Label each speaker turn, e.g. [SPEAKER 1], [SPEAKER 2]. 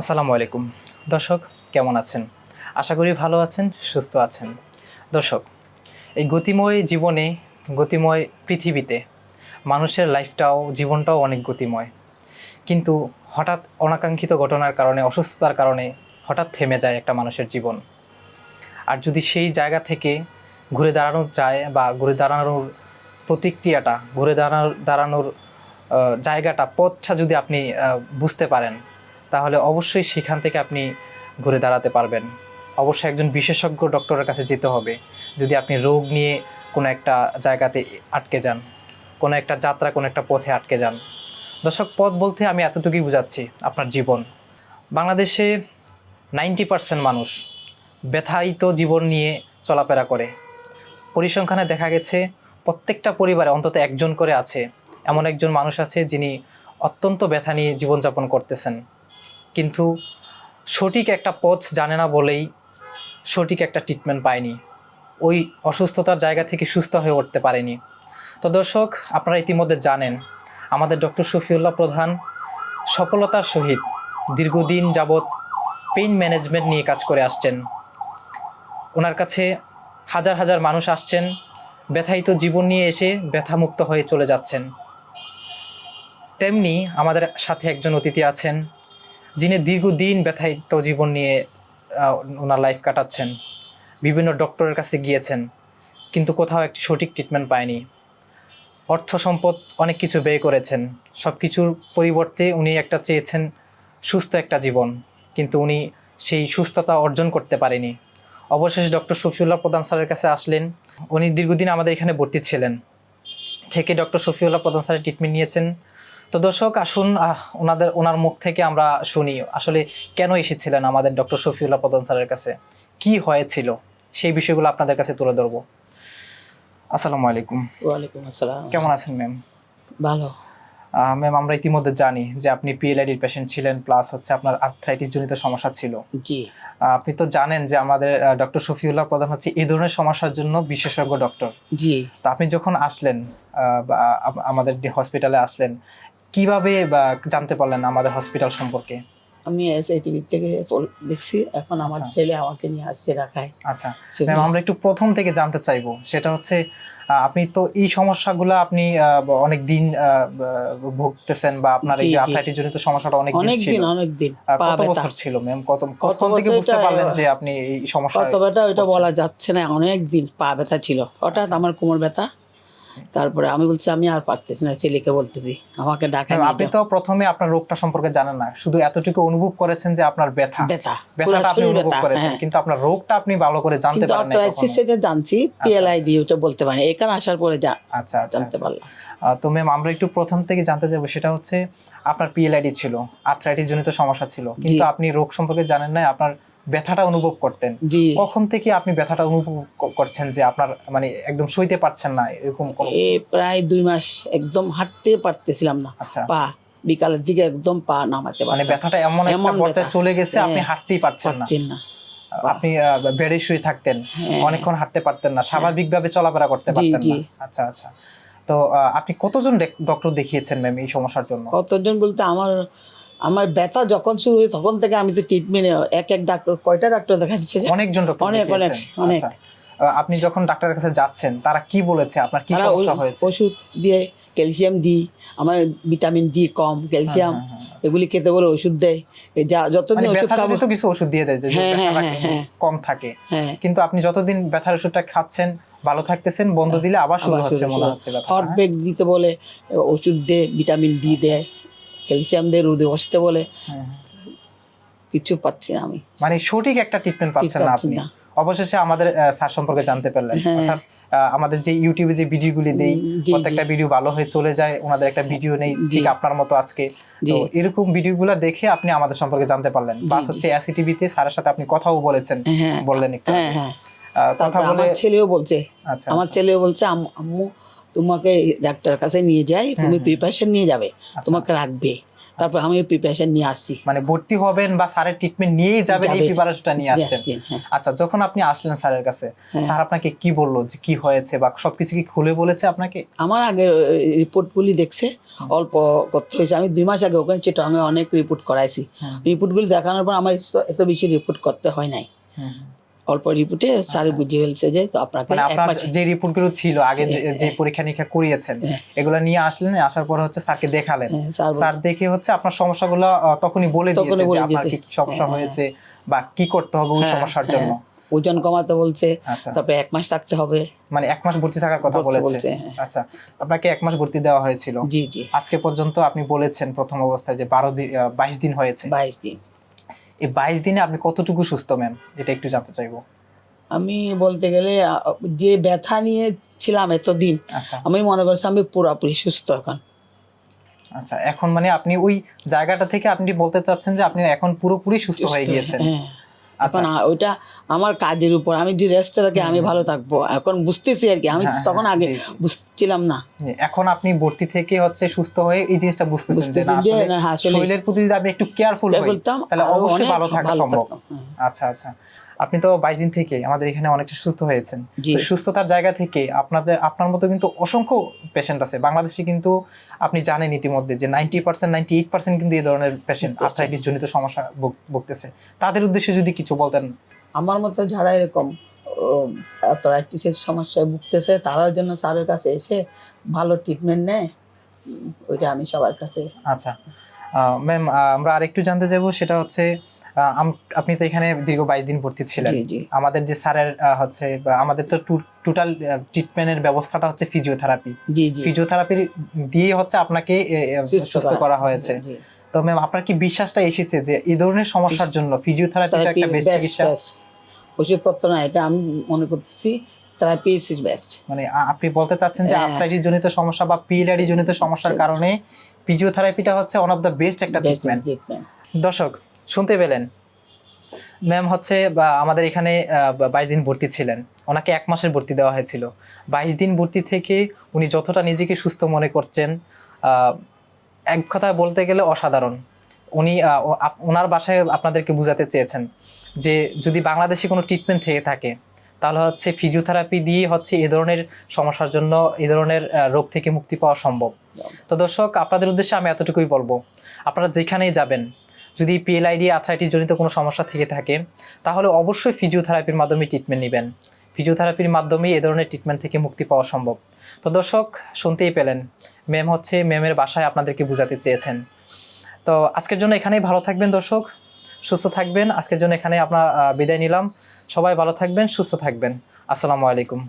[SPEAKER 1] আসসালামু আলাইকুম। দর্শক, কেমন আছেন? আশা করি ভালো আছেন, সুস্থ আছেন। দর্শক, এই গতিময় জীবনে, গতিময় পৃথিবীতে মানুষের লাইফটাও, জীবনটাও অনেক গতিময়। কিন্তু হঠাৎ অনাকাঙ্ক্ষিত ঘটনার কারণে, অসুস্থতার কারণে হঠাৎ থেমে যায় একটা মানুষের জীবন। আর যদি সেই জায়গা থেকে ঘুরে দাঁড়ানো যায় বা ঘুরে দাঁড়ানোর প্রতিক্রিয়াটা, ঘুরে দাঁড়ানোর দাঁড়ানোর জায়গাটা, পথটা যদি আপনি বুঝতে পারেন তাহলে অবশ্যই সেখান থেকে আপনি ঘুরে দাঁড়াতে পারবেন। অবশ্যই একজন বিশেষজ্ঞ ডক্টরের কাছে যেতে হবে। যদি আপনি রোগ নিয়ে কোনো একটা জায়গাতে আটকে যান, কোনো একটা যাত্রা, কোনো একটা পথে আটকে যান। দর্শক, পথ বলতে আমি এতটুকুই বুঝাচ্ছি আপনার জীবন। বাংলাদেশে নাইনটি পার্সেন্ট মানুষ ব্যথায়িত জীবন নিয়ে চলাফেরা করে। পরিসংখ্যানে দেখা গেছে, প্রত্যেকটা পরিবারে অন্তত একজন করে আছে, এমন একজন মানুষ আছে যিনি অত্যন্ত ব্যথা নিয়ে জীবনযাপন করতেছেন। কিন্তু সঠিক একটা পথ জানে না বলেই সঠিক একটা ট্রিটমেন্ট পায়নি। ওই অসুস্থতার জায়গা থেকে সুস্থ হয়ে উঠতে পারেনি। তো দর্শক, আপনারা ইতিমধ্যে জানেন, আমাদের ডক্টর শফিউল্লাহ প্রধান সফলতার সহিত দীর্ঘদিন যাবৎ পেইন ম্যানেজমেন্ট নিয়ে কাজ করে আসছেন। ওনার কাছে হাজার হাজার মানুষ আসছেন, ব্যথায়িত জীবন নিয়ে এসে ব্যথামুক্ত হয়ে চলে যাচ্ছেন। তেমনি আমাদের সাথে একজন অতিথি আছেন যিনি দীর্ঘদিন ব্যথায়িত জীবন নিয়ে ওনার লাইফ কাটাচ্ছেন, বিভিন্ন ডক্টরের কাছে গিয়েছেন, কিন্তু কোথাও একটি সঠিক ট্রিটমেন্ট পায়নি। অর্থ সম্পদ অনেক কিছু ব্যয় করেছেন। সব কিছুর পরিবর্তে উনি একটা চেয়েছেন সুস্থ একটা জীবন, কিন্তু উনি সেই সুস্থতা অর্জন করতে পারেনি। অবশেষে ডক্টর শফিউল্লাহ প্রধান স্যারের কাছে আসলেন। উনি দীর্ঘদিন আমাদের এখানে ভর্তি ছিলেন। থেকে ডক্টর শফিউল্লাহ প্রধান স্যারের ট্রিটমেন্ট নিয়েছেন। তো দর্শক আসুন ওনাদের ওনার মুখ থেকে আমরা শুনি আসলে কেন এসেছিলেন আমাদের ডক্টর শফিউল্লাহ প্রধান স্যারের কাছে? কি হয়েছিল? সেই বিষয়গুলো আপনাদের কাছে তুলে ধরবো। আসসালামু আলাইকুম।
[SPEAKER 2] ওয়ালাইকুম আসসালাম।
[SPEAKER 1] কেমন আছেন ম্যাম?
[SPEAKER 2] ভালো।
[SPEAKER 1] ম্যাম আমরা ইতিমধ্যে জানি যে আপনি পিএলআইডির পেশেন্ট ছিলেন প্লাস হচ্ছে আপনার আর্থ্রাইটিস জনিত সমস্যা ছিল।
[SPEAKER 2] জি।
[SPEAKER 1] আপনি তো জানেন যে আমাদের ডক্টর শফিউল্লাহ প্রধান হচ্ছে এই ধরনের সমস্যার জন্য বিশেষজ্ঞ ডক্টর
[SPEAKER 2] জি।
[SPEAKER 1] তো আপনি যখন আসলেন আহ, বা আপ- আমাদের হসপিটালে আসলেন কীভাবে বা জানতে পারলেন আমাদের হসপিটাল সম্পর্কে?
[SPEAKER 2] আমি এসআইটিভি থেকে দেখছি এখন আমার
[SPEAKER 1] আচ্ছা।
[SPEAKER 2] ছেলে আমাকে নিয়ে আসছে ঢাকায়।
[SPEAKER 1] আচ্ছা। আমরা একটু প্রথম থেকে জানতে চাইব সেটা হচ্ছে আপনি তো এই সমস্যাগুলো আপনি অনেক দিন ভুগতেছেন বা আপনার এই
[SPEAKER 2] জি।
[SPEAKER 1] জনিত সমস্যাটা অনেক দিন
[SPEAKER 2] অনেক
[SPEAKER 1] ছিল।
[SPEAKER 2] দিন অনেক দিন।
[SPEAKER 1] কত বছর ছিল ম্যাম কত
[SPEAKER 2] কত
[SPEAKER 1] থেকে বুঝতে পারলেন যে আপনি এই সমস্যা
[SPEAKER 2] কত ব্যথা ওইটা বলা যাচ্ছে না অনেক দিন পা ব্যথা ছিল। হঠাৎ
[SPEAKER 1] আচ্ছা।
[SPEAKER 2] আমার কোমর ব্যথা তারপরে আমি বলছি আমি আর পারতেছি না ছেলেকে বলতেছি আমাকে নিয়ে
[SPEAKER 1] আপনি তো প্রথমে আপনার রোগটা সম্পর্কে জানেন না শুধু এতটুকু অনুভব করেছেন যে আপনার ব্যথা।
[SPEAKER 2] ব্যথা
[SPEAKER 1] ব্যথাটা আপনি অনুভব করেছেন
[SPEAKER 2] হ্যাঁ।
[SPEAKER 1] কিন্তু আপনার রোগটা আপনি ভালো করে জানতে পারেন না
[SPEAKER 2] সেটা জানছি পিএলআইডি ওটা বলতে পারি এখানে আসার পরে যা
[SPEAKER 1] আচ্ছা আচ্ছা
[SPEAKER 2] জানতে
[SPEAKER 1] আচ্ছা।
[SPEAKER 2] পারলাম।
[SPEAKER 1] তো ম্যাম আমরা একটু প্রথম থেকে জানতে চাইব সেটা হচ্ছে আপনার পিএলআইডি ছিল আর্থ্রাইটিস জনিত সমস্যা ছিল কিন্তু আপনি রোগ সম্পর্কে জানেন না আপনার ব্যথাটা অনুভব করতেন। কখন থেকে আপনি ব্যথাটা অনুভব করছেন যে আপনার মানে একদম সইতে পারছেন না এরকম
[SPEAKER 2] এ প্রায় দুই মাস একদম হাঁটতে পারতেছিলাম না।
[SPEAKER 1] আচ্ছা।
[SPEAKER 2] পা বিকালের দিকে একদম পা নামাতে
[SPEAKER 1] মানে ব্যথাটা এমন একটা
[SPEAKER 2] এমন
[SPEAKER 1] পর্যায়ে চলে গেছে আপনি
[SPEAKER 2] হ্যাঁ।
[SPEAKER 1] হাঁটতেই পারছেন না। আপনি বেডে শুয়ে থাকতেন
[SPEAKER 2] হ্যাঁ।
[SPEAKER 1] অনেকক্ষণ হাঁটতে পারতেন না স্বাভাবিকভাবে চলাফেরা করতে পারতেন না। আচ্ছা আচ্ছা। তো আপনি কতজন ডক্টর দেখিয়েছেন ম্যাম এই সমস্যার জন্য?
[SPEAKER 2] কতজন বলতে আমার আমার ব্যথা যখন শুরু হয় তখন থেকে আমি তো ট্রিটমেন্ট এক এক ডাক্তার কয়টা ডাক্তার দেখা দিচ্ছে
[SPEAKER 1] অনেকজন ডক্টর
[SPEAKER 2] অনেক, অনেক, অনেক।
[SPEAKER 1] আপনি যখন ডাক্তারের কাছে যাচ্ছেন তারা কি বলেছে? আপনার কি সমস্যা হয়েছে?
[SPEAKER 2] ওষুধ দিয়ে ক্যালসিয়াম দিই আমার ভিটামিন ডি কম ক্যালসিয়াম
[SPEAKER 1] হ্যাঁ, হ্যাঁ, হ্যাঁ।
[SPEAKER 2] এগুলি খেতে বলে ওষুধ দেয়। যা যতদিন
[SPEAKER 1] মানে
[SPEAKER 2] ওষুধ খাব
[SPEAKER 1] তো কিছু ওষুধ দিয়ে দেয় যে। কম থাকে। কিন্তু আপনি যতদিন ব্যথার ওষুধটা খাচ্ছেন ভালো থাকতেছেন বন্ধ দিলে আবার শুরু হচ্ছে মনে হচ্ছে। ব্যথা
[SPEAKER 2] দিতে বলে ওষুধ দেয় ভিটামিন ডি দেয়। ক্যালসিয়াম দেয় রোদে বসতে বলে কিছু পাচ্ছি না আমি।
[SPEAKER 1] মানে সঠিক একটা ট্রিটমেন্ট পাচ্ছেন না আপনি। অবশেষে আমাদের স্যার সম্পর্কে জানতে পারলেন।
[SPEAKER 2] হ্যাঁ।
[SPEAKER 1] অর্থাৎ আমাদের যে ইউটিউবে যে ভিডিওগুলি দেই প্রত্যেকটা ভিডিও ভালো হয়ে চলে যায় ওনাদের একটা ভিডিও নেই ঠিক আপনার মতো আজকে। তো। এরকম ভিডিওগুলো দেখে আপনি আমাদের সম্পর্কে জানতে পারলেন। বাস হচ্ছে এসি টিভিতে স্যারের সাথে আপনি কথাও বলেছেন
[SPEAKER 2] হ্যাঁ।
[SPEAKER 1] বললেন একটু
[SPEAKER 2] হ্যাঁ। হ্যাঁ।
[SPEAKER 1] কথা বলে
[SPEAKER 2] ছেলেও বলছে
[SPEAKER 1] আচ্ছা
[SPEAKER 2] আমার ছেলেও বলছে "আম- আম্মু তোমাকে ডাক্তার কাছে নিয়ে যাই তুমি প্রিপারেশন নিয়ে যাবে
[SPEAKER 1] আচ্ছা।
[SPEAKER 2] তোমাকে রাখবে। তারপর আমি প্রিপারেশন নিয়ে আসছি।
[SPEAKER 1] মানে ভর্তি হবেন বা স্যারের ট্রিটমেন্ট নিয়েই যাবেন এই প্রিপারেশনটা নিয়ে আসছেন। আচ্ছা যখন আপনি আসলেন স্যারের কাছে
[SPEAKER 2] হ্যাঁ।
[SPEAKER 1] স্যার আপনাকে কি বলল যে কি হয়েছে বা সবকিছু কি খুলে বলেছে আপনাকে?
[SPEAKER 2] আমার আগে রিপোর্টগুলি দেখছে অল্প করতে হয়েছে। আমি দুই মাস আগে ওখানে চিটাঙে অনেক রিপোর্ট করাইছি। রিপোর্টগুলি দেখানোর পর আমার এত বেশি রিপোর্ট করতে হয় নাই। অল্প রিপোর্টে স্যারে বুঝিয়ে ফেলছে যে তো আপনাকে
[SPEAKER 1] মানে যে রিপোর্টগুলো ছিল আগে যে- যে পরীক্ষা নিরীক্ষা করিয়েছেন
[SPEAKER 2] হ্যাঁ।
[SPEAKER 1] এগুলো নিয়ে আসলেন আসার পরে হচ্ছে স্যারকে দেখালেন।
[SPEAKER 2] হ্যাঁ, স্যার
[SPEAKER 1] দেখে হচ্ছে আপনার সমস্যাগুলো তখনই বলে দিয়েছে যে আপনার কি সমস্যা
[SPEAKER 2] হ্যাঁ,
[SPEAKER 1] হয়েছে বা কি করতে হবে ওই
[SPEAKER 2] হ্যাঁ,
[SPEAKER 1] সমস্যার
[SPEAKER 2] হ্যাঁ।
[SPEAKER 1] জন্য।
[SPEAKER 2] ওজন কমাতে বলছে
[SPEAKER 1] আচ্ছা।
[SPEAKER 2] তারপরে এক মাস থাকতে হবে।
[SPEAKER 1] মানে এক মাস ভর্তি থাকার কথা বলেছে
[SPEAKER 2] হ্যাঁ।
[SPEAKER 1] আচ্ছা আপনাকে এক মাস ভর্তি দেওয়া হয়েছিল।
[SPEAKER 2] জি জি।
[SPEAKER 1] আজকে পর্যন্ত আপনি বলেছেন প্রথম অবস্থায় যে বারো দিন বাইশ দিন হয়েছে।
[SPEAKER 2] বাইশ দিন।
[SPEAKER 1] এই বাইশ দিনে আপনি কতটুকু সুস্থ ম্যাম এটা একটু জানতে চাইব।
[SPEAKER 2] আমি বলতে গেলে যে ব্যথা নিয়ে ছিলাম এতদিন
[SPEAKER 1] আচ্ছা।
[SPEAKER 2] আমি মনে করছি আমি পুরোপুরি সুস্থ এখন।
[SPEAKER 1] আচ্ছা এখন মানে আপনি ওই জায়গাটা থেকে আপনি বলতে চাচ্ছেন যে আপনি এখন পুরোপুরি সুস্থ হয়ে গিয়েছেন।
[SPEAKER 2] হ্যাঁ। এখন আ- ওইটা আমার কাজের উপর আমি যে রেস্টে থাকি আমি ভালো থাকব। এখন বুঝতেছি আর কি আমি
[SPEAKER 1] হ্যাঁ,
[SPEAKER 2] তখন
[SPEAKER 1] হ্যাঁ,
[SPEAKER 2] আগে। বুঝছিলাম না।
[SPEAKER 1] এখন আপনি ভর্তি থেকে হচ্ছে সুস্থ হয়ে এই জিনিসটা আসলে শরীরের প্রতি যদি আমি একটু কেয়ারফুল
[SPEAKER 2] হয়ে
[SPEAKER 1] হই তাহলে অবশ্যই ভালো থাকা সম্ভব।
[SPEAKER 2] হ্যাঁ।
[SPEAKER 1] আচ্ছা আচ্ছা। আপনি তো বাইশ দিন থেকে আমাদের এখানে অনেকটা সুস্থ হয়েছেন। সুস্থতার জায়গা থেকে আপনাদের আপনার মতো কিন্তু অসংখ্য পেশেন্ট আছে। বাংলাদেশে কিন্তু আপনি জানেন ইতিমধ্যে যে ninety percent ninety eight percent কিন্তু এই ধরনের পেশেন্ট। আর্থ্রাইটিস জনিত সমস্যা ভুগতেছে। তাদের উদ্দেশ্যে যদি কিছু বলতেন।
[SPEAKER 2] আমার মতো যারা এরকম অ্যাথরাইটিসের সমস্যায় ভুগতেছে তারাও জন্য স্যারের কাছে এসে ভালো ট্রিটমেন্ট নেয়। ওইটা আমি সবার কাছে
[SPEAKER 1] আচ্ছা। ম্যাম আমরা আরেকটু জানতে চাইব সেটা হচ্ছে আপনি তো এখানে দীর্ঘ বাইশ দিন ভর্তি ছিলেন। আমাদের যে স্যারের হচ্ছে আমাদের তো টোটাল ট্রিটমেন্টের ব্যবস্থাটা হচ্ছে ফিজিওথেরাপি ফিজিওথেরাপি দিয়ে হচ্ছে আপনাকে সুস্থ করা। হয়েছে। তো ম্যাম আপনার কি বিশ্বাসটা এসেছে যে এই ধরনের সমস্যার জন্য ফিজিওথেরাপিটা
[SPEAKER 2] থেরাপি
[SPEAKER 1] একটা বেস্ট চিকিৎসা?
[SPEAKER 2] ওষুধপত্র না এটা আমি মনে করতেছি থেরাপি ইজ বেস্ট
[SPEAKER 1] মানে আপনি বলতে চাচ্ছেন যে
[SPEAKER 2] হ্যাঁ।
[SPEAKER 1] আর্থ্রাইটিস জনিত সমস্যা বা পিএলআডি জনিত সমস্যার কারণে ফিজিওথেরাপিটা হচ্ছে ওয়ান অফ দ্য বেস্ট একটা ট্রিটমেন্ট দর্শক শুনতে পেলেন। ম্যাম হচ্ছে আমাদের এখানে বাইশ দিন ভর্তি ছিলেন। ওনাকে এক মাসের ভর্তি দেওয়া হয়েছিল। বাইশ দিন ভর্তি থেকে উনি যতটা নিজেকে সুস্থ মনে করছেন এক কথা বলতে গেলে অসাধারণ। উনি ওনার বাসায় আপনাদেরকে বুঝাতে চেয়েছেন যে, যদি বাংলাদেশে কোনো ট্রিটমেন্ট থেকে থাকে, তাহলে হচ্ছে ফিজিওথেরাপি দিয়ে হচ্ছে এ ধরনের সমস্যার জন্য, এ ধরনের রোগ থেকে মুক্তি পাওয়া সম্ভব। তো দর্শক, আপনাদের উদ্দেশ্যে আমি এতটুকুই বলব। আপনারা যেখানেই যাবেন যদি পিএলআইডি আর্থ্রাইটিস জনিত কোনো সমস্যা থেকে থাকে, তাহলে অবশ্যই ফিজিওথেরাপির মাধ্যমে ট্রিটমেন্ট নেবেন। ফিজিওথেরাপির মাধ্যমে এ ধরনের ট্রিটমেন্ট থেকে মুক্তি পাওয়া সম্ভব। তো দর্শক, শুনতেই পেলেন ম্যাম হচ্ছে ম্যামের বাসায় আপনাদেরকে বোঝাতে চেয়েছেন। তো আজকের জন্য এখানেই ভালো থাকবেন দর্শক, সুস্থ থাকবেন। আজকের জন্য এখানে আপনার বিদায় নিলাম। সবাই ভালো থাকবেন, সুস্থ থাকবেন। আসসালামু আলাইকুম।